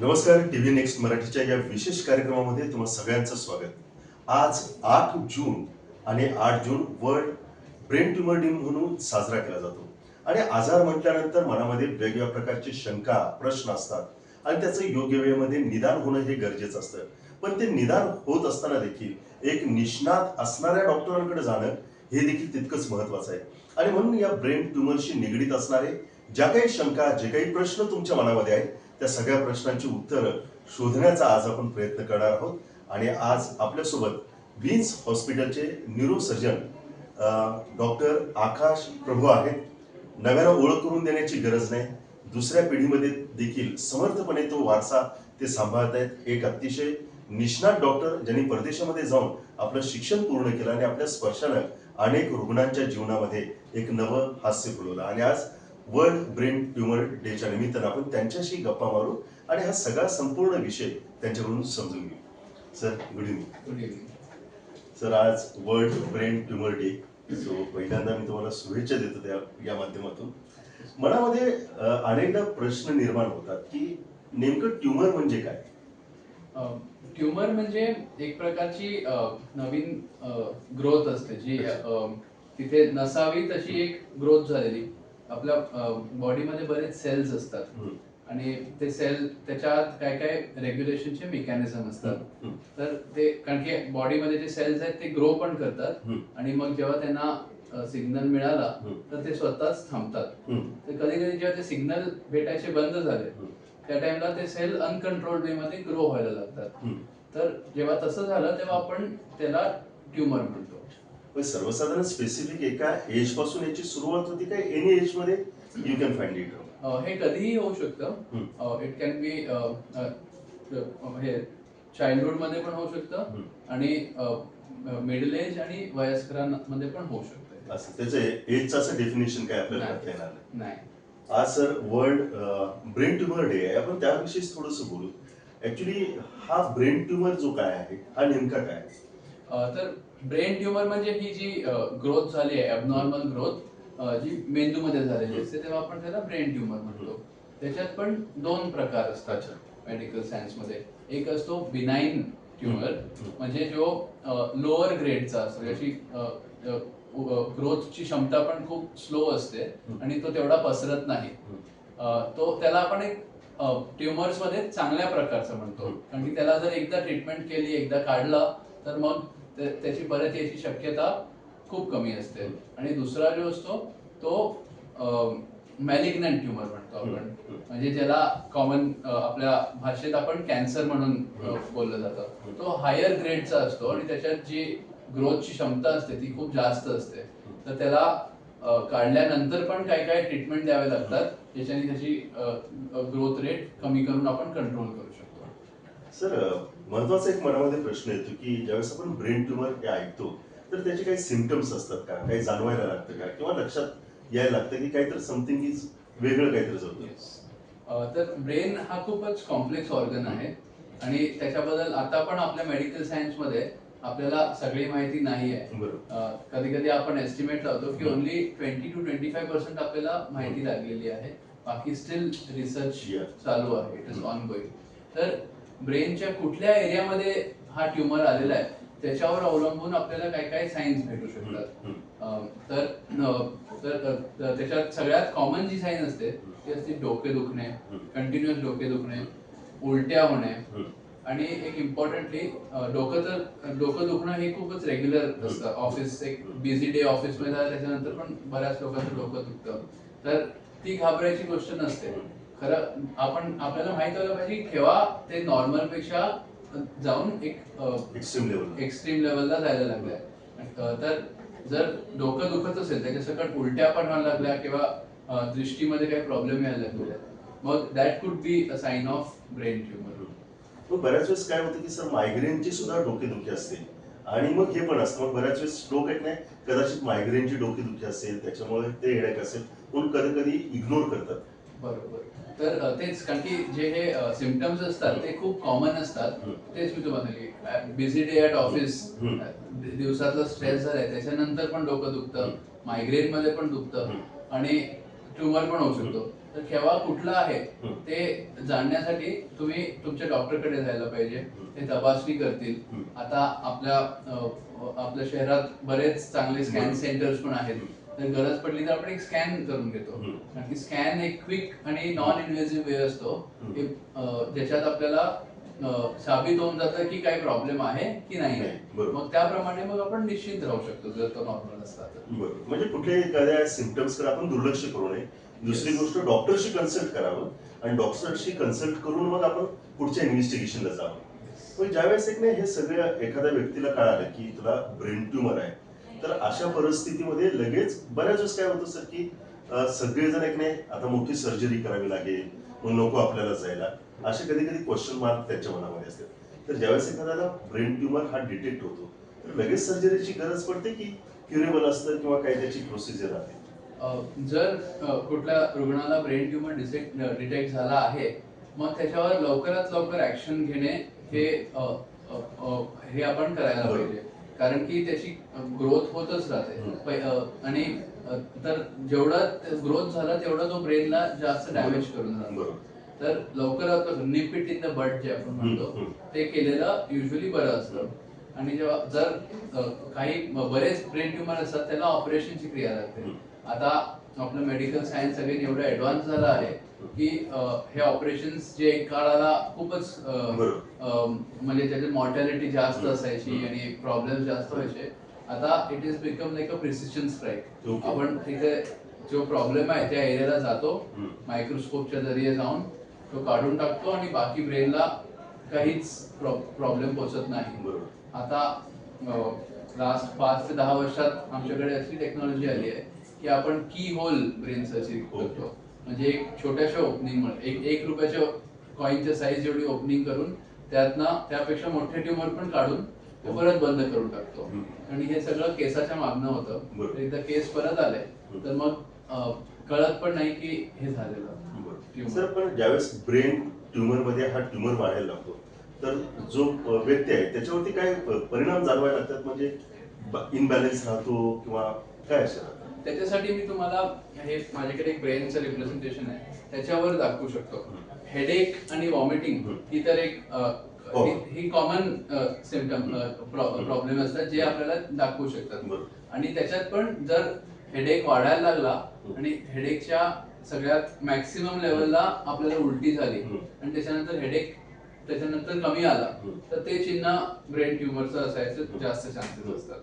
नमस्कार T V next मराठीच्या या विशेष कार्यक्रमामध्ये तुम्हा सगळ्यांचं स्वागत. आज आठ जून आणि आठ जून वर्ल्ड ब्रेन ट्युमर डे म्हणून साजरा केला जातो. आणि आजार म्हटल्यानंतर मनामध्ये वेगवेगळ्या प्रकारचे शंका प्रश्न असतात. आणि त्याचं योग्य वेळेमध्ये निदान होणं हे गरजेचं असतं. पण ते निदान होत असताना देखील एक निष्णात असणाऱ्या डॉक्टरांकडे जाणं हे देखील तितकंच महत्वाचं आहे. आणि म्हणून या ब्रेन ट्युमरशी निगडीत असणारे ज्या काही शंका जे काही प्रश्न तुमच्या मनामध्ये आहेत त्या सगळ्या प्रश्नांची उत्तरं शोधण्याचा आज आपण प्रयत्न करणार आहोत. आणि आज आपल्यासोबत विन्स हॉस्पिटलचे न्यूरोसर्जन डॉक्टर आकाश प्रभू आहेत. नव्यानं ओळख करून देण्याची गरज नाही. दुसऱ्या पिढीमध्ये देखील समर्थपणे तो वारसा ते सांभाळत आहेत. एक अतिशय निष्णात डॉक्टर ज्यांनी परदेशामध्ये जाऊन आपलं शिक्षण पूर्ण केलं आणि आपल्या स्पर्शानं अनेक रुग्णांच्या जीवनामध्ये एक नवं हास्य फुलवलं. आणि आज वर्ल्ड ब्रेन ट्युमर डेच्या निमित्तानं आपण त्यांच्याशी गप्पा मारू आणि हा सगळा संपूर्ण विषय त्यांच्याकडून समजून घेऊ. सर गुड इव्हनिंग सर आज world brain tumour day. So पहिल्यांदा मी तुम्हाला शुभेच्छा देतो त्या या माध्यमातून. मनामध्ये अनेकदा प्रश्न निर्माण होतात की नेमकं ट्युमर म्हणजे काय? ट्युमर म्हणजे एक प्रकारची नवीन ग्रोथ असते जी तिथे नसावी तशी एक ग्रोथ झालेली. आपल्या बॉडीमध्ये बरेच सेल्स असतात. आणि ते सेल त्याच्यात काय काय रेग्युलेशनचे मेकॅनिझम असतात. तर ते कारण की बॉडीमध्ये जे सेल्स आहेत ते ग्रो पण करतात. आणि मग जेव्हा त्यांना सिग्नल मिळाला. तर ते स्वतःच थांबतात. तर कधी कधी जेव्हा ते सिग्नल भेटायचे बंद झाले त्या टाइमला ते सेल अनकंट्रोल्ड वे मध्ये ग्रो व्हायला लागतात. तर जेव्हा तसं झालं तेव्हा आपण त्याला ट्युमर म्हणतो. पण सर्वसाधारण स्पेसिफिक एका एजपासून याची सुरुवात होती काय एनी एजमध्ये? यू कॅन फाइंड इट हे कधीही होऊ. शकतं. इट कॅन बी हे चाइल्डहुडमध्ये पण होऊ शकतं. आणि मिडल एज आणि वयस्करांमध्ये पण होऊ शकतं. असं त्याचं एजचं असं डेफिनेशन काय आपल्याला नाही. करता येणार नाही? आज sir world brain tumour day आहे. आपण त्याविषयीच थोडंसं बोलू. ऍक्च्युली हा ब्रेन ट्युमर जो काय आहे हा नेमका काय तर ब्रेन ट्युमर म्हणजे ही जी ग्रोथ झाली आहे अबनॉर्मल ग्रोथ जी मेंदूमध्ये झालेली असते तेव्हा आपण त्याला ब्रेन ट्युमर म्हणतो त्याच्यात पण दोन प्रकार असतात मेडिकल सायन्समध्ये एक असतो बिनाईन ट्युमर. म्हणजे जो लोअर ग्रेडचा असतो ज्याची ग्रोथची क्षमता पण खूप स्लो असते. आणि तो तेवढा पसरत नाही तो त्याला आपण एक ट्युमर्समध्ये चांगल्या प्रकारचं म्हणतो. कारण की त्याला जर एकदा ट्रीटमेंट केली एकदा काढला तर मग त्याची परत याची शक्यता खूप कमी असते. आणि दुसरा जो असतो तो मॅलिग्नंट ट्युमर म्हणतो आपण. म्हणजे ज्याला कॉमन आपल्या भाषेत आपण कॅन्सर म्हणून बोललं जातं. तो हायर ग्रेडचा असतो आणि त्याच्यात जी ग्रोथची क्षमता असते ती खूप जास्त असते. तर त्याला काढल्यानंतर पण काय काय ट्रीटमेंट द्यावे लागतात ज्याच्याने त्याची ग्रोथ रेट कमी करून आपण कंट्रोल करू शकतो. सर महत्त्वाचा एक मनामध्ये प्रश्न येतो की ज्यावेळेस आपण ब्रेन ट्युमर हे ऐकतो तर त्याचे काही सिमटम्स असतात का? काही जाणवायला लागतं का? किंवा लक्षात यायला लागतं की काहीतरी समथिंग इज वेगळं काहीतरी होतं. तर ब्रेन हा खूपच कॉम्प्लेक्स ऑर्गन आहे. आणि त्याच्याबद्दल आता पण आपल्या मेडिकल सायन्समध्ये आपल्याला सगळी माहिती नाही आहे. कधी कधी आपण एस्टिमेट लावतो की. Only twenty two twenty five percent आपल्याला माहिती लागलेली आहे. बाकी स्टील रिसर्च. चालू आहे. इट इज ऑन गोईंग तर ब्रेनच्या कुठल्या एरियामध्ये हा ट्युमर आलेला आहे त्याच्यावर अवलंबून आपल्याला काय काय सायन्स भेटू शकतात. तर तर त्याच्यात सगळ्यात कॉमन जी साईन असते ती असते डोके दुखणे. कंटिन्युअस डोके दुखणे उलट्या होणे. आणि एक इम्पॉर्टंटली डोकं तर डोकं दुखणं हे खूपच रेग्युलर असतं. ऑफिस एक बिझी डे ऑफिसमध्ये झालं त्याच्यानंतर पण बऱ्याच लोकांचं डोकं दुखतं. तर ती घाबरायची गोष्ट नसते. खरं आपण आपल्याला माहीत व्हायला पाहिजे की केव्हा ते नॉर्मलपेक्षा जाऊन एक एक्स्ट्रीम लेवल एक्स्ट्रीम लेवलला जायला लागलाय. तर जर डोकं दुखत असेल त्याच्या सकट उलट्या पण व्हायला लागल्या किंवा दृष्टीमध्ये काही प्रॉब्लेम यायला लागले मग that could be a sign of brain tumour बऱ्याच वेळेस काय होतं की सर मायग्रेनची सुद्धा डोकेदुखी असते आणि मग हे पण असतं. मग बऱ्याच वेळेस लोक आहेत नाही. कदाचित मायग्रेनची डोकेदुखी असेल त्याच्यामुळे ते हेडेक असेल. म्हणून कधी कधी इग्नोर करतात. बरोबर तर तेच कारण की जे हे सिमटम्स असतात ते खूप कॉमन असतात. तेच मी तुम्हाला बिझी डे ॲट ऑफिस. दिवसातलं स्ट्रेस झालंय त्याच्यानंतर पण डोकं दुखतं मायग्रेन मध्ये पण दुखतं. आणि ट्युमर पण होऊ शकतो तर केव्हा कुठला आहे. ते जाणण्यासाठी तुम्ही तुमच्या डॉक्टरकडे जायला पाहिजे ते तपासणी करतील. आता आपल्या आपल्या शहरात बरेच चांगले स्कॅन. सेंटर्स पण आहेत तर गरज पडली तर आपण एक स्कॅन करून घेतो. कारण की स्कॅन एक क्विक आणि नॉन इन्व्हेसिव्ह वे असतो ज्याच्यात आपल्याला साबित होऊन जातं की काही प्रॉब्लेम आहे की नाही. बरोबर. मग त्याप्रमाणे मग आपण निश्चित राहू शकतो जर तो नॉर्मल असला तर. बरोबर. म्हणजे कुठल्याही एखाद्या सिमटम्सकडे आपण दुर्लक्ष करू नये. दुसरी. गोष्ट डॉक्टरशी कन्सल्ट करावं. आणि डॉक्टरशी कन्सल्ट करून मग आपण पुढच्या इन्व्हेस्टिगेशनला जावं. पण ज्यावेळेस एक नाही हे सगळ्या एखाद्या व्यक्तीला कळालं की तुला ब्रेन ट्युमर आहे तर अशा परिस्थितीमध्ये लगेच बऱ्याच वेळेस काय होतं सर की सगळेजण एक नाही आता मोठी सर्जरी करावी लागेल मग नको आपल्याला जायला. असे कधी कधी क्वेश्चन मार्क त्यांच्या मनामध्ये असतात. तर ज्यावेळेस एखाद्याला ब्रेन ट्युमर हा डिटेक्ट होतो तर लगेच सर्जरीची गरज पडते की क्युरेबल असतं किंवा काही त्याची प्रोसिजर आहे? अ, जर कुठल्या रुग्णाला ब्रेन ट्युमर डिसेक्ट डिटेक्ट झाला आहे मग त्याच्यावर लवकरात लवकर ऍक्शन घेणे हे हे आपण करायला. पाहिजे. कारण की त्याची ग्रोथ होतच राहते. आणि तर जेवढं ग्रोथ झाला तेवढा तो ब्रेनला जास्त डॅमेज करून राहतो. तर लवकर निपिट इन द बट जे आपण म्हणतो. ते केलेलं युजली बरं असतं. आणि जेव्हा जर काही बरेच ब्रेन ट्युमर असतात त्याला ऑपरेशनची क्रिया लागते. आता आपलं मेडिकल सायन्स सगळे एवढं ऍडव्हान्स झालं आहे की हे ऑपरेशन जे एक काळाला खूपच म्हणजे त्याची मॉर्टॅलिटी जास्त. असायची. आणि प्रॉब्लेम जास्त व्हायचे आता it is become like a precision strike. आपण तिथे जो प्रॉब्लेम आहे त्या एरियाला जातो. मायक्रोस्कोपच्या जरिये जाऊन तो काढून टाकतो आणि बाकी ब्रेनला काहीच प्रॉब्लेम पोचत नाही आता लास्ट पाच ते दहा वर्षात आमच्याकडे अशी टेक्नॉलॉजी आली आहे की आपण की होल ब्रेन सर्जरी करतो. म्हणजे एक छोट्याशा ओपनिंग एक एक रुपयाच्या कॉईनच्या साईज एवढी ओपनिंग करून त्यातनं त्यापेक्षा मोठे ट्युमर पण काढून ते परत बंद करून टाकतो. आणि हे सगळं केसाच्या मागणं होतं. एकदा केस परत आले तर मग कळत पण नाही की हे झालेलं. सर पण ज्यावेळेस ब्रेन ट्युमरमध्ये हा ट्युमर वाढायला लागतो तर जो व्यक्ती आहे त्याच्यावरती काय परिणाम जाणवायला लागतात? म्हणजे इनबॅलन्स राहतो किंवा काय असं? त्याच्यासाठी मी तुम्हाला हे माझ्याकडे एक ब्रेनचं रिप्रेझेंटेशन आहे त्याच्यावर दाखवू शकतो हेडेक आणि वॉमिटिंग. ही तर एक हो. ही- कॉमन सिमटम प्रॉब्लेम असतात जे आपल्याला दाखवू शकतात. आणि त्याच्यात पण जर हेडेक वाढायला लागला. आणि हेडेकच्या सगळ्यात मॅक्सिमम लेवलला आपल्याला उलटी झाली. आणि त्याच्यानंतर हेडेक त्याच्यानंतर कमी आला. तर ते चिन्ह ब्रेन ट्युमरचं असायचं जास्त चान्सेस. असतात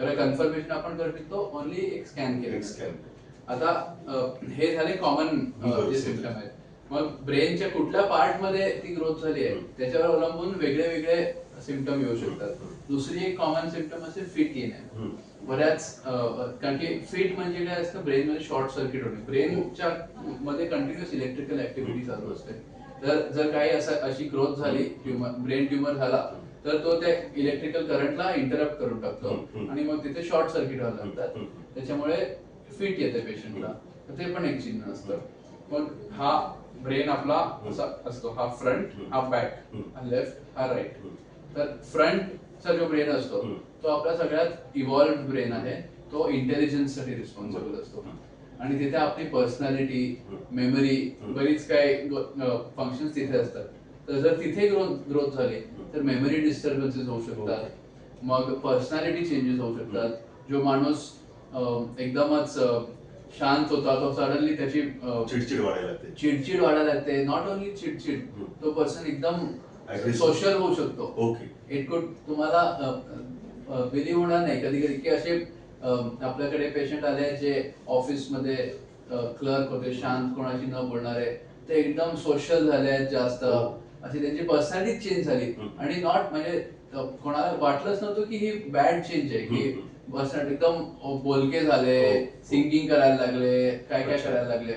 खरं कन्फर्मेशन आपण करू शकतो ओनली एक स्कॅन केलं scan. आता हे झाले कॉमन. जे सिम्पटम आहेत मग ब्रेनच्या कुठल्या पार्टमध्ये ती ग्रोथ झाली आहे. त्याच्यावर अवलंबून वेगळे वेगळे सिम्पटम येऊ शकतात. दुसरी एक कॉमन सिम्पटम असेल फिट येणे. बऱ्याच कारण की फिट म्हणजे काय असतं ब्रेन मध्ये शॉर्ट सर्किट होणे ब्रेनच्या मध्ये कंटिन्युअस इलेक्ट्रिकल ऍक्टिव्हिटी चालू असते तर जर काही असं अशी ग्रोथ झाली ट्युमर ब्रेन ट्युमर झाला तर तो त्या इलेक्ट्रिकल करंटला इंटरप्ट करून टाकतो. आणि मग तिथे शॉर्ट सर्किट व्हायला लागतात. त्याच्यामुळे फिट येते पेशंटला ते पण एक चिन्ह असतं. मग हा ब्रेन आपला असा असतो. हा फ्रंट हा बॅक हा लेफ्ट हा राईट. तर फ्रंटचा जो ब्रेन असतो. तो आपला सगळ्यात इव्हॉल्व ब्रेन आहे. तो इंटेलिजन्ससाठी रिस्पॉन्सिबल असतो आणि तिथे आपली पर्सनॅलिटी. मेमरी. बरीच काय फंक्शन तिथे असतात. तर जर तिथे ग्रोथ ग्रोथ झाली तर मेमरी डिस्टर्बन्सेस होऊ शकतात. मग पर्सनॅलिटी चेंजेस होऊ शकतात. जो माणूस एकदमच शांत होता तो सडनली त्याची चिडचिड वाढायला लागते. चिडचिड वाढायला लागते. नॉट ओनली चिडचिड. तो पर्सन एकदम. सोशल होऊ शकतो. ओके. इट कुड तुम्हाला बिलीव्ह होणार नाही. कधी कधी की असे आपल्याकडे पेशंट आले आहेत जे ऑफिसमध्ये क्लर्क होते शांत कोणाशी न बोलणारे ते एकदम सोशल झाले आहेत जास्त. अशी त्यांची पर्सनॅलिटी चेंज झाली. आणि नॉट म्हणजे कोणाला वाटलंच नव्हतं की ही बॅड चेंज आहे की. पर्सनॅलिटी एकदम बोलके झाले हो. सिंगिंग करायला लागले काय काय. करायला लागले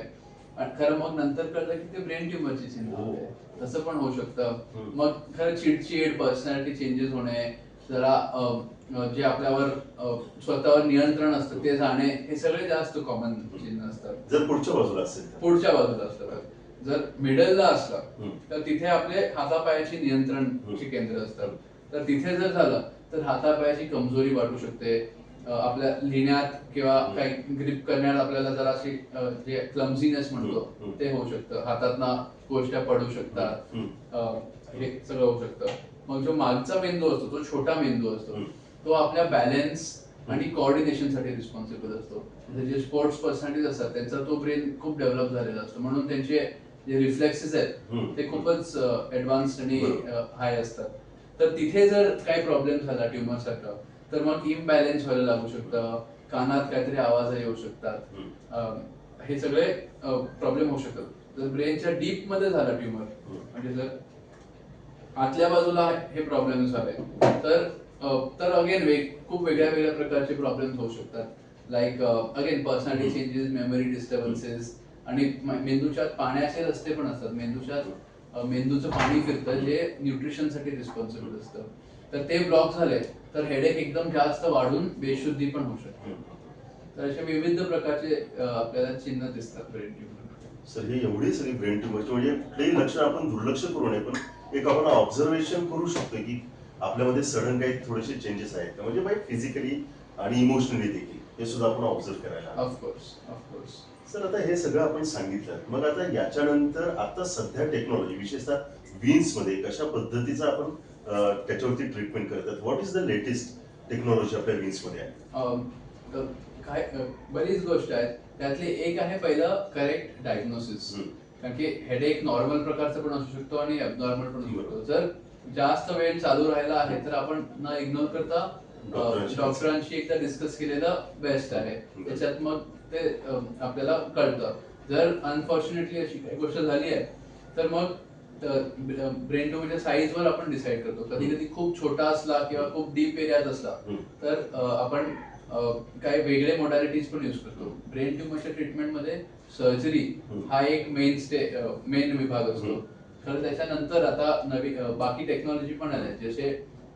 आणि खरं मग नंतर कळलं की ते ब्रेन ट्युमरची चिन्ह हो. होते तसं पण होऊ शकतं. मग खरं चिडचिड पर्सनॅलिटी चेंजेस होणे जरा जे आपल्यावर स्वतःवर नियंत्रण असतं ते जाणे हे सगळे जास्त कॉमन चिन्ह असतात जर पुढच्या बाजूला असेल पुढच्या बाजूला असतात जर मिडलला असलं. तर तिथे आपले हातापायाची नियंत्रणची केंद्र असतात. तर तिथे जर झालं तर हातापायाची कमजोरी वाटू शकते. आपल्या लिहिण्यात किंवा. काही ग्रिप करण्यात आपल्याला जराशी अ, जे क्लमझीनेस म्हणतो. ते होऊ शकतं. हातातना गोष्टी पडू शकतात. हे सगळं होऊ शकतं. मग जो मागचा मेंदू असतो तो छोटा मेंदू असतो. तो आपल्या बॅलन्स आणि कोऑर्डिनेशनसाठी रिस्पॉन्सिबल असतो. म्हणजे जे स्पोर्ट्स पर्सनॅलिटीज असतात त्यांचा तो ब्रेन खूप डेव्हलप झालेला असतो. म्हणून त्यांचे जे रिफ्लेक्सेस आहेत. ते खूपच ऍडव्हान्स आणि. हाय असतात तर तिथे जर काही प्रॉब्लेम झाला ट्युमर सारखं तर मग इम्बॅलेन्स व्हायला लागू शकतं कानात काहीतरी आवाज येऊ शकतात हे सगळे प्रॉब्लेम होऊ शकतात जर ब्रेनच्या डीपमध्ये झाला ट्युमर. म्हणजे जर आतल्या बाजूला हे प्रॉब्लेम झाले तर तर अगेन वेग खूप वेगळ्या वेगळ्या प्रकारचे प्रॉब्लेम होऊ शकतात like again personality. Changes memory disturbances आणि म- मेंदूच्यात पाण्याचे रस्ते पण असतात. मेंदूच्यात अं, मेंदूचं पाणी फिरतं जे न्यूट्रिशनसाठी रिस्पॉन्सिबल असतं. तर ते ब्लॉक झाले तर हेडेक एकदम जास्त वाढून बेशुद्धी पण होऊ शकते. तर असे विविध प्रकारचे आपल्याला चिन्ह दिसतात ब्रेन ट्युमर सर ही एवढी सगळी ब्रेन ट्युमरची म्हणजे कुठलेही लक्षण आपण दुर्लक्ष करू नये पण एक आपण ऑब्झर्वेशन करू शकतो की आपल्यामध्ये सडन काही थोडेसे चेंजेस आहेत. म्हणजे बाई फिजिकली आणि इमोशनली देखील. हे सुद्धा आपण ऑब्झर्व करायला. ऑफकोर्स ऑफकोर्स सर आता हे सगळं आपण सांगितलं. मग आता याच्यानंतर आता सध्या टेक्नॉलॉजी विशेषतः विन्समध्ये कशा पद्धतीचं आपण त्याच्यावरती ट्रीटमेंट करतात what is the latest technology आपल्या विन्समध्ये आहे काय बरीच गोष्ट आहेत. त्यातली एक आहे पहिलं करेक्ट डायग्नोसिस. कारण की हेडेक नॉर्मल प्रकारचं पण असू शकतो आणि ॲबनॉर्मल पण असू शकतो. जर जास्त वेळ चालू राहिला आहे तर आपण न इग्नोर करता डॉक्टरांशी एकदा डिस्कस केलेलं बेस्ट आहे. त्याच्यात मग ते आपल्याला कळतं जर अनफॉर्च्युनेटली अशी काही गोष्ट झाली आहे तर मग ब्रेन ट्युमरच्या साईजवर आपण डिसाईड करतो कधी कधी खूप छोटा असला किंवा खूप डीप एरियात असला. तर आपण काही वेगळे मोडॅलिटीज पण यूज करतो ब्रेन ट्युमरच्या ट्रीटमेंटमध्ये सर्जरी. हा एक मेन स्टे मेन विभाग असतो. तर त्याच्यानंतर आता नवी बाकी टेक्नॉलॉजी पण आल्या जसे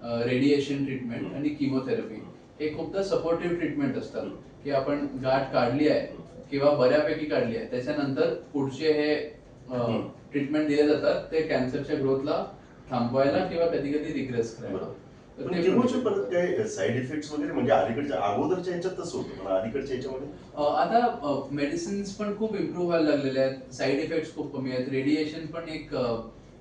रेडिएशन ट्रीटमेंट. आणि किमोथेरपी हे खूपदा सपोर्टिव्ह ट्रीटमेंट असतात. की आपण गाठ काढली आहे किंवा बऱ्यापैकी काढली आहे. त्याच्यानंतर पुढचे हे. ट्रीटमेंट दिले जातात. ते कॅन्सरच्या ग्रोथला थांबवायला किंवा कधी कधी रिग्रेस करायला. तर साईड इफेक्ट्स वगैरे म्हणजे अलीकडच्या अगोदरच्या ह्याच्यात तसं होतं अलीकडच्या ह्याच्यामध्ये? आता मेडिसिन्स पण खूप इम्प्रूव्ह व्हायला लागलेले आहेत. साईड इफेक्ट्स खूप कमी आहेत. रेडिएशन पण एक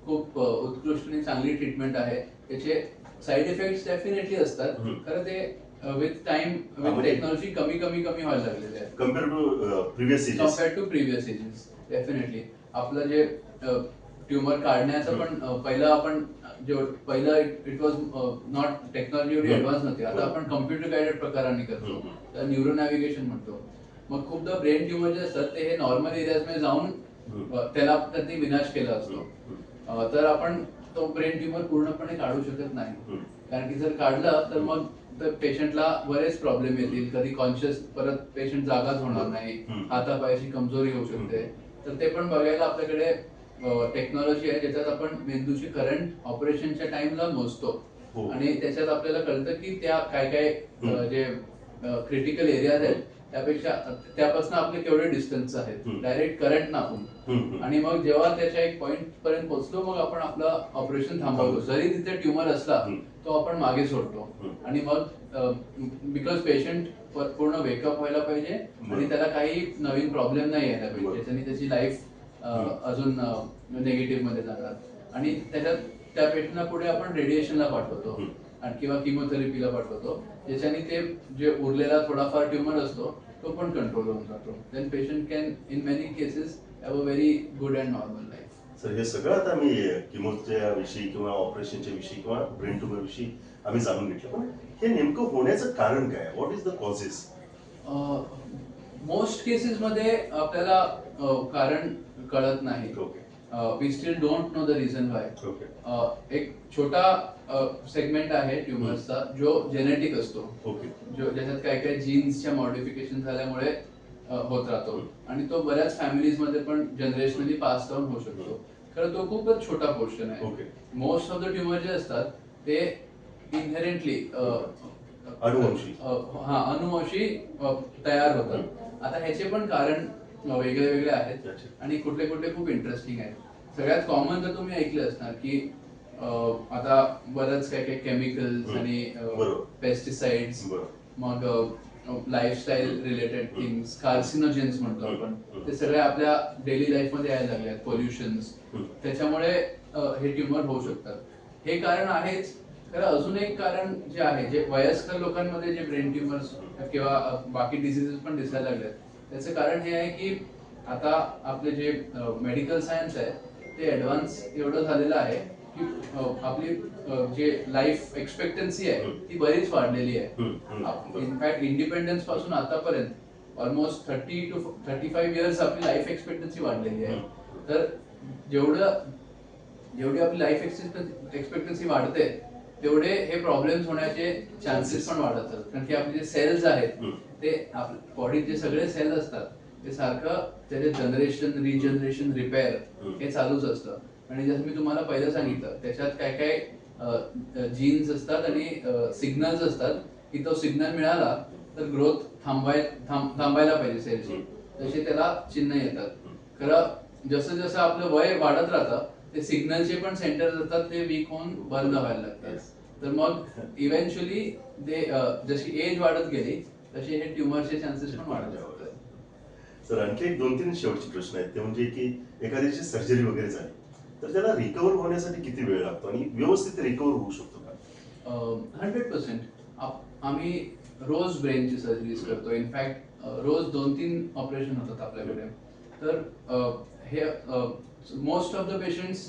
खूप उत्कृष्ट आणि चांगली ट्रीटमेंट आहे. त्याचे साईड इफेक्ट्स डेफिनेटली असतात. खरं ते विथ टाइम विथ टेक्नॉलॉजी कमी कमी कमी व्हायला लागलेले आहेत compare to previous ages compare to previous ages definitely आपलं जे ट्युमर काढण्याचं हम्म. पण अ, पहिलं आपण जे पहिलं इट वॉज नॉट टेक्नॉलॉजी एवढी. ऍडव्हान्स नव्हती आता. आपण कम्प्युटर गायडेड प्रकाराने करतो. तर न्यूरो नॅव्हिगेशन म्हणतो मग खूपदा ब्रेन ट्युमर जे असतात ते हे नॉर्मल एरियाजमध्ये जाऊन त्याला त्यांनी विनाश केला असतो तर आपण तो ब्रेन ट्युमर पूर्णपणे काढू शकत नाही. कारण की जर काढला तर मग तर पेशंटला बरेच प्रॉब्लेम येतील कधी कॉन्शियस परत पेशंट जागाच होणार नाही. हातापायाची कमजोरी होऊ शकते तर ते पण बघायला आपल्याकडे टेक्नॉलॉजी आहे ज्याच्यात आपण मेंदूची करंट ऑपरेशनच्या टाइमला मोजतो हो. आणि त्याच्यात आपल्याला कळतं की त्या काय काय. जे क्रिटिकल एरियाज आहेत त्यापेक्षा त्यापासून आपले केवढे डिस्टन्स आहेत. डायरेक्ट करंट नापून हम्म. आणि मग जेव्हा त्याच्या एक पॉइंट पर्यंत पोहोचलो मग आपण आपलं ऑपरेशन थांबवतो जरी तिथे ट्युमर असला. तो आपण मागे सोडतो. आणि मग बिकॉज पेशंट पूर्ण वेकअप व्हायला पाहिजे. आणि त्याला काही नवीन प्रॉब्लेम नाही यायला. पाहिजे त्याच्याने त्याची लाईफ. अजून नेगेटिव्हमध्ये जाणार आणि त्याच्यात त्या पेशंटला पुढे आपण रेडिएशनला पाठवतो. आणि किंवा किमोथेरपीला पाठवतो. ज्याच्याने ते जे उरलेला थोडाफार ट्युमर असतो तो पण कंट्रोल होऊन जातो. Then patient can in many cases have a very good and normal life sir हे सगळं आता मी किमोच्या विषयी किंवा ऑपरेशनच्या विषयी किंवा ब्रेन ट्युमर विषयी आम्ही जाणून घेतलं. पण हे नेमकं होण्याचं कारण काय? What is the causes most cases मध्ये आपल्याला कारण कळत नाही. Okay. We still don't know the reason why एक छोटा सेगमेंट आहे ट्युमर्सचा जो जेनेटिक असतो. जो ज्याच्यात काय काय जीन्सच्या मॉडिफिकेशन झाल्यामुळे अ, होत राहतो. आणि तो बऱ्याच फॅमिलीजमध्ये पण जनरेशनली पास डाऊन होऊ शकतो. खरं तो खूपच छोटा पोर्शन आहे. मोस्ट ऑफ द ट्युमर जे असतात ते इनहेरेंटली अनुवंशी. हा अनुवंशी तयार होतात. आता ह्याचे पण कारण वेगळे वेगळे आहेत. आणि कुठले कुठले खूप इंटरेस्टिंग आहेत सगळ्यात कॉमन तर तुम्ही ऐकलं असणार की आता बरंच काय काय केमिकल्स. आणि. पेस्टिसाइड्स बरोबर मग लाईफस्टाईल रिलेटेड थिंग्स कार्सिनोजेन्स म्हणतो आपण. ते सगळे आपल्या डेली लाईफमध्ये यायला लागले आहेत पोल्युशन्स हम्म. त्याच्यामुळे हे ट्युमर होऊ शकतात हे कारण आहेच तर अजून एक कारण जे आहे जे वयस्कर लोकांमध्ये जे ब्रेन ट्युमर्स किंवा बाकी डिसिजेस पण दिसायला लागले त्याचं कारण हे आहे की आता आपले जे मेडिकल सायन्स आहे ते ऍडव्हान्स एवढं झालेलं आहे की आपली जे लाईफ एक्सपेक्टन्सी आहे ती बरीच वाढलेली आहे. इनफॅक्ट इंडिपेंडन्सपासून आतापर्यंत almost thirty two thirty five years आपली लाईफ एक्सपेक्टन्सी वाढलेली आहे. तर जेवढं जेवढी आपली लाईफ एक्सपेक्टन्सी वाढते तेवढे हे प्रॉब्लेम्स होण्याचे चान्सेस पण वाढत असतात कारण की आपले जे सेल्स आहेत. ते बॉडीत जे सगळे सेल असतात. ते सारखं त्याचे जनरेशन रिजनरेशन रिपेअर. हे चालूच असतं. आणि जसं मी तुम्हाला पहिलं सांगितलं त्याच्यात काय काय जीन्स असतात आणि सिग्नल्स असतात की तो सिग्नल मिळाला तर ग्रोथ थांबाय थांब- थांबायला पाहिजे सेलची तसे त्याला चिन्ह येतात. खरं जसं जसं आपलं वय वाढत राहतं ते सिग्नलचे पण सेंटर असतात ते वीक होऊन बंद व्हायला लागतात. तर मग इव्हेंच्युअली ते जशी एज वाढत गेली तसे हे ट्युमरचे चान्सेस पण वाढत तर आणखी एक दोन तीन शेवटचे प्रश्न आहेत. ते म्हणजे की एखाद्याची सर्जरी वगैरे झाली तर त्याला रिकवर होण्यासाठी किती वेळ लागतो आणि व्यवस्थित रिकवर होऊ शकतो का? हंड्रेड पर्सेंट आम्ही रोज ब्रेनची सर्जरीज करतो. इनफॅक्ट रोज दोन तीन ऑपरेशन होतात आपल्याकडे. तर हे मोस्ट ऑफ द पेशंट्स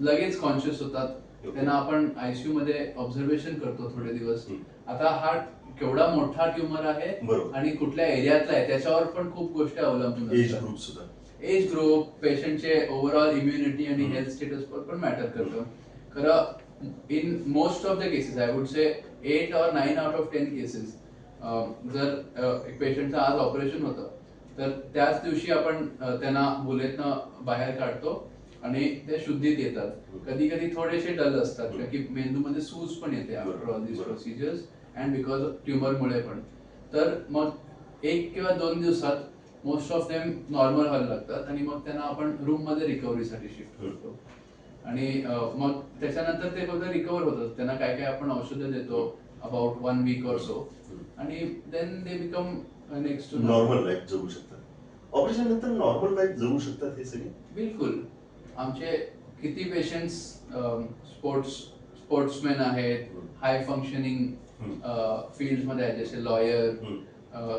लगेच कॉन्शियस होतात. त्यांना आपण आयसीयू मध्ये ऑब्झर्वेशन करतो थोडे दिवस. आता हा केवढा मोठा ट्युमर आहे बरोबर. आणि कुठल्या एरियातला आहे त्याच्यावर पण खूप गोष्टी अवलंबून एज असतात ग्रुप सुद्धा. एज ग्रुप पेशंटचे ओव्हरऑल इम्युनिटी आणि हम्म. हेल्थ स्टेटस पण मॅटर करतं. खरं in most of the cases I would say eight or nine out of ten cases जर अ, एक पेशंटचं आज ऑपरेशन होतं तर त्याच दिवशी आपण अ, त्यांना बुलेटनं बाहेर काढतो आणि ते शुद्धीत येतात. कधी कधी थोडेसे डल असतात कारण की मेंदूमध्ये सूज पण येते आफ्टर ऑल दिस बरोबर. प्रोसिजर्स अँड बिकॉज ऑफ ट्युमरमुळे पण. तर मग एक किंवा दोन दिवसात मोस्ट ऑफ देम नॉर्मल व्हायला लागतात आणि मग त्यांना आपण रूममध्ये रिकव्हरीसाठी शिफ्ट करतो. आणि मग त्याच्यानंतर ते फक्त रिकवर होतात. त्यांना काय काय आपण औषधं देतो about one week or so आणि then they become next to normal life जगू शकतात. ऑपरेशन नंतर नॉर्मल लाईफ जगू शकतात हे सगळे? बिलकुल. आमचे किती पेशंट्स स्पोर्ट्स स्पोर्ट्समॅन आहेत हाय फंक्शनिंग फील्डमध्ये आहेत जसे लॉयर.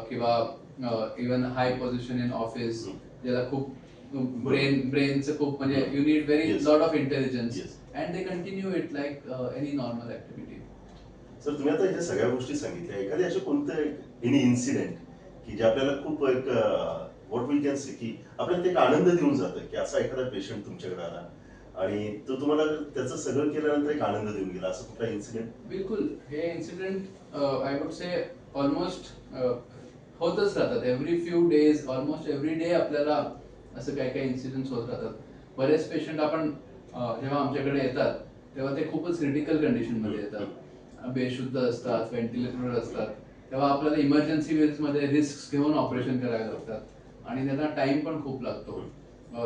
किंवा even high position in office. ज्याला खूप ब्रेन ब्रेनचं खूप म्हणजे you need very. Lot of intelligence. And they continue it like any normal activity sir तुम्ही आता ह्या सगळ्या गोष्टी सांगितल्या एखादी असे कोणतं एनी इन्सिडेंट की जे आपल्याला खूप एक व्हॉट वी कॅन से की आपल्याला ते एक आनंद देऊन जातं की असा एखादा पेशंट तुमच्याकडे आला आणि तो तुम्हाला त्याचं सगळं केल्यानंतर एक आनंद देऊन गेला. असं कुठला इन्सिडेंट बिलकुल. हे incident I would say almost होतच राहतात. Every few days almost every day आपल्याला असं काही काही इन्सिडेंट्स होत राहतात. बरेच पेशंट आपण जेव्हा आमच्याकडे येतात तेव्हा ते खूपच क्रिटिकल कंडिशनमध्ये येतात. बेशुद्ध असतात व्हेंटिलेटरवर असतात. तेव्हा आपल्याला इमर्जन्सी मध्ये रिस्क घेऊन ऑपरेशन करायला लागतात. आणि त्यांना टाइम पण खूप लागतो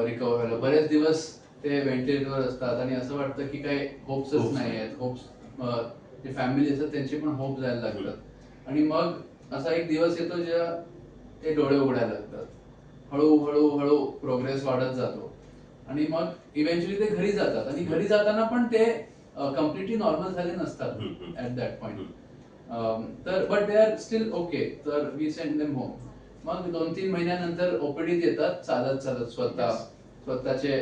रिकवर व्हायला. बरेच दिवस ते व्हेंटिलेटरवर असतात आणि असं वाटतं की काही होप्सच नाही. आहेत होप्स जे फॅमिली असतात त्यांचे पण होप जायला लागतात. आणि मग असा एक दिवस येतो जेव्हा ते डोळे उघडायला लागतात. हळू हळू हळू प्रोग्रेस वाढत जातो. आणि मग इव्हेंच्युअली ते घरी जातात. आणि घरी जाताना पण ते कम्प्लिटली नॉर्मल झाले नसतात. ऍट दॅट पॉइंट तर but they are still okay तर वी सेंड देम होम मग दोन तीन महिन्यानंतर ओपीडीत येतात चालत चालत स्वतः. स्वतःचे.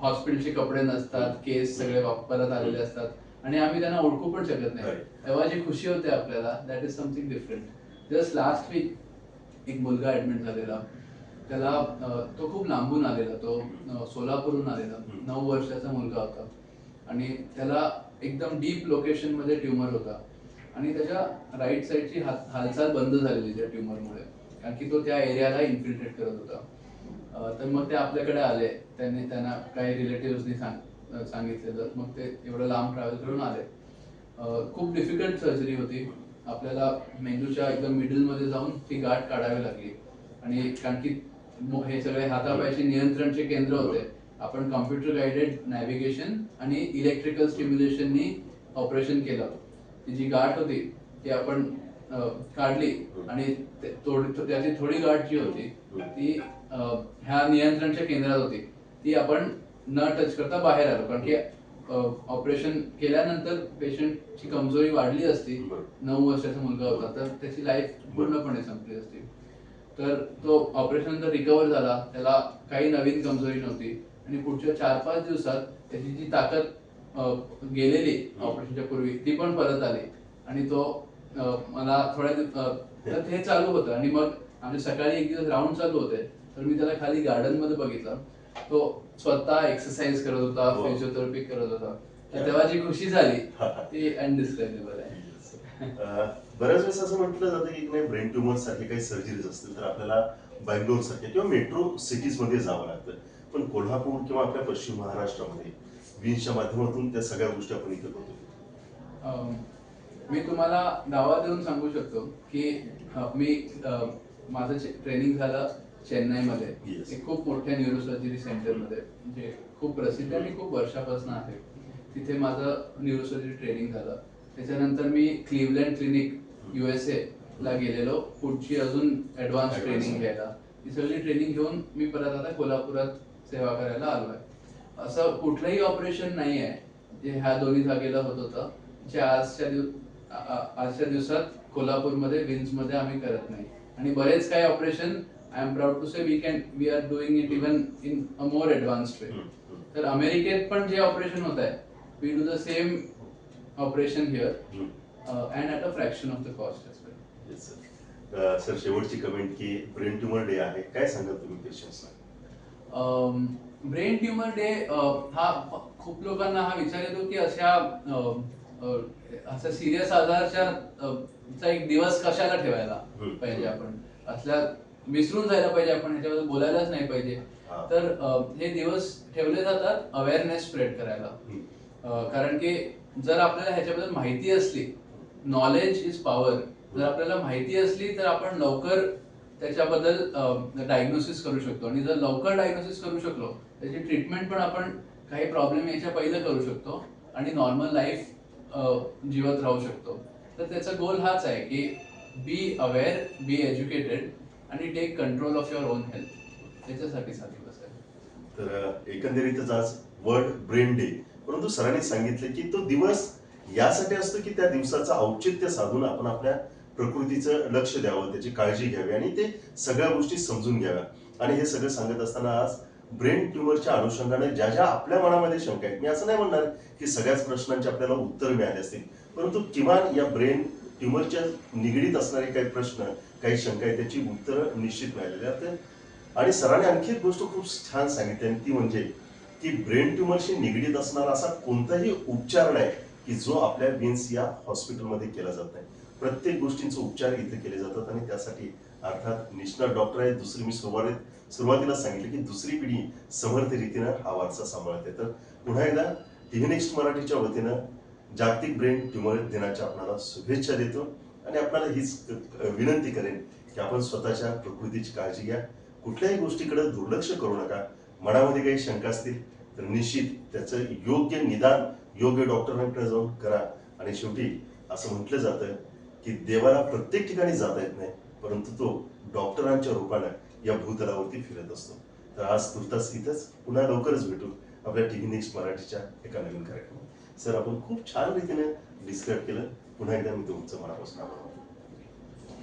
हॉस्पिटलचे कपडे नसतात केस सगळे वापरत आलेले असतात. आणि आम्ही त्यांना ओळखू पण शकत नाही. तेव्हा जी खुशी होते आपल्याला that is something different just last week एक मुलगा ऍडमिट झालेला. त्याला तो खूप लांबून आलेला तो सोलापूरहून आलेला. नऊ वर्षाचा मुलगा होता. आणि त्याला एकदम डीप लोकेशनमध्ये ट्युमर होता. आणि त्याच्या राईट साईडची हालचाल बंद झालेली त्या ट्युमरमुळे कारण की तो त्या एरियाला इन्फिल्ट्रेट करत होता. तर मग ते आपल्याकडे आले. त्यांनी त्यांना काही रिलेटिव्हनी सांग अं, सांगितलेलं. मग ते एवढं लांब ट्रॅव्हल करून आले. खूप डिफिकल्ट सर्जरी होती. आपल्याला मेंदूच्या एकदम मिडलमध्ये जाऊन ती गाठ काढावी लागली. आणि कारण की हे सगळे हातापायचे नियंत्रणचे केंद्र होते. आपण कॉम्प्युटर गाइडेड नॅव्हिगेशन आणि इलेक्ट्रिकल स्टिम्युलेशननी ऑपरेशन केलं. ती जी गाठ होती ती आपण काढली आणि थोडी त्याची थोडी गाठ जी होती ती ह्या नियंत्रणच्या केंद्रात होती. ती आपण न टच करता बाहेर आलो. कारण की ऑपरेशन केल्यानंतर पेशंटची कमजोरी वाढली असती. नऊ वर्षाचा मुलगा होता. तर त्याची लाईफ पूर्णपणे संपली असती. तर तो ऑपरेशन नंतर रिकवर झाला. त्याला काही नवीन कमजोरी नव्हती. आणि पुढच्या चार पाच दिवसात त्याची जी ताकद गेलेली ऑपरेशनच्या पूर्वी ती पण परत आली. आणि तो मला थोड्या तर हे चालू होतं. आणि मग आमचे सकाळी एक दिवस राऊंड चालू होते. तर मी त्याला खाली गार्डनमध्ये बघितलं. तो स्वतः एक्सरसाइज करत होता हो. फिजिओथेरपी करत होता. तर तेव्हा जी खुशी झाली हा, हा. ती अनडिस्क्रायबल आहे. बऱ्याच वेळेस असं म्हटलं जातं की नाही ब्रेन ट्युमर सारखे काही सर्जरीज असतील तर आपल्याला बँगलोर सारख्या किंवा मेट्रो सिटीजमध्ये जावं लागतं. पण कोल्हापूर किंवा आपल्या पश्चिम महाराष्ट्रामध्ये विन्सच्या माध्यमातून त्या सगळ्या गोष्टी आपण इथे करतो मी तुम्हाला दावा देऊन सांगू शकतो की मी माझं ट्रेनिंग झालं चेन्नईमध्ये. एक खूप मोठ्या न्यूरोसर्जरी सेंटरमध्ये जे खूप प्रसिद्ध आणि खूप वर्षापासून आहे. तिथे माझं न्यूरोसर्जरी ट्रेनिंग झालं. त्याच्यानंतर मी क्लिवलँड क्लिनिक युएसए ला गेलेलो. पुढची अजून ऍडव्हान्स. ट्रेनिंग घ्यायला. ही सगळी ट्रेनिंग घेऊन मी परत आता कोल्हापुरात सेवा करायला आलोय असं कुठलंही ऑपरेशन नाही आहे. जे ह्या दोन्ही जागेला होत होतं. जे आजच्या दिव आ- आ- आजच्या दिवसात कोल्हापूरमध्ये विन्समध्ये आम्ही करत नाही. आणि बरेच काही operation I am proud to say we can we are doing it even in a more advance way तर अमेरिकेत पण जे ऑपरेशन होत आहे we do the same operation here. And at a fraction of the cost as well Yes, sir. अं, sir शेवटची comment की brain tumour day आहे काय सांगाल तुम्ही पेशंट्सना ब्रेन ट्युमर डे हा खूप लोकांना हा विचार येतो की अशा अ, अ, अशा सिरियस आजारच्या चा एक दिवस कशाला ठेवायला हम्म. पाहिजे आपण असल्या विसरून जायला पाहिजे आपण ह्याच्याबद्दल बोलायलाच नाही पाहिजे. तर अ, हे दिवस ठेवले जातात अवेअरनेस स्प्रेड करायला. अ, कारण की जर आपल्याला ह्याच्याबद्दल माहिती असली नॉलेज इज पॉवर जर आपल्याला माहिती असली तर आपण लवकर त्याच्याबद्दल डायग्नोसिस करू शकतो. आणि जर लवकर डायग्नोसिस करू शकलो त्याची ट्रीटमेंट पण आपण काही प्रॉब्लेम याच्या पहिलं करू शकतो आणि नॉर्मल लाईफ जीवत राहू शकतो. तर त्याचा गोल हाच आहे की बी अवेअर बी एज्युकेटेड आणि take control of your own health त्याच्यासाठी हा दिवस आहे. तर एकंदरीतच आज वर्ल्ड ब्रेन डे परंतु सरांनी सांगितले की तो दिवस यासाठी असतो की त्या दिवसाचं औचित्य साधून आपण आपल्या प्रकृतीचं लक्ष द्यावं त्याची काळजी घ्यावी आणि ते सगळ्या गोष्टी समजून घ्याव्या. आणि हे सगळं सांगत असताना आज ब्रेन ट्युमरच्या अनुषंगाने ज्या ज्या आपल्या मनामध्ये शंका आहेत मी असं नाही म्हणणार की सगळ्याच प्रश्नांची आपल्याला उत्तर मिळाली असतील. परंतु किमान या ब्रेन ट्युमरच्या निगडीत असणारे काही प्रश्न काही शंका आहे त्याची उत्तरं निश्चित मिळालेली आहेत आणि सरांनी आणखी एक गोष्ट खूप छान सांगितली आणि ती म्हणजे की ब्रेन ट्युमरशी निगडीत असणारा असा कोणताही उपचार नाही की जो आपल्या विन्स या हॉस्पिटलमध्ये केला जात नाही. प्रत्येक गोष्टींचे उपचार इथे केले जातात आणि त्यासाठी अर्थात निष्णात डॉक्टर आहेत. दुसरी मी सुरुवातीत सुरुवातीला सांगितलं की दुसरी पिढी समर्थ रीतीनं हा वारसा सांभाळते. तर पुन्हा एकदा टीव्ही नेक्स्ट मराठीच्या वतीनं जागतिक ब्रेन ट्युमर दिनाच्या आपल्याला शुभेच्छा देतो. आणि आपल्याला हीच विनंती करेन की आपण स्वतःच्या प्रकृतीची काळजी घ्या. कुठल्याही गोष्टीकडे दुर्लक्ष करू नका. मनामध्ये काही शंका असतील तर निश्चित त्याचं योग्य निदान योग्य डॉक्टरांकडे जाऊन करा. आणि शेवटी असं म्हटलं जातं की देवाला प्रत्येक ठिकाणी जाता येत नाही परंतु तो डॉक्टरांच्या रूपानं या भूतलावरती फिरत असतो. तर आज तुर्तास इथंच पुन्हा लवकरच भेटू आपल्या टीव्ही नेक्स्ट मराठीच्या एका नवीन कार्यक्रमात. सर आपण खूप छान रीतीने डिस्क्राईब केलं. पुन्हा एकदा मी तुमचं मनापासून आभार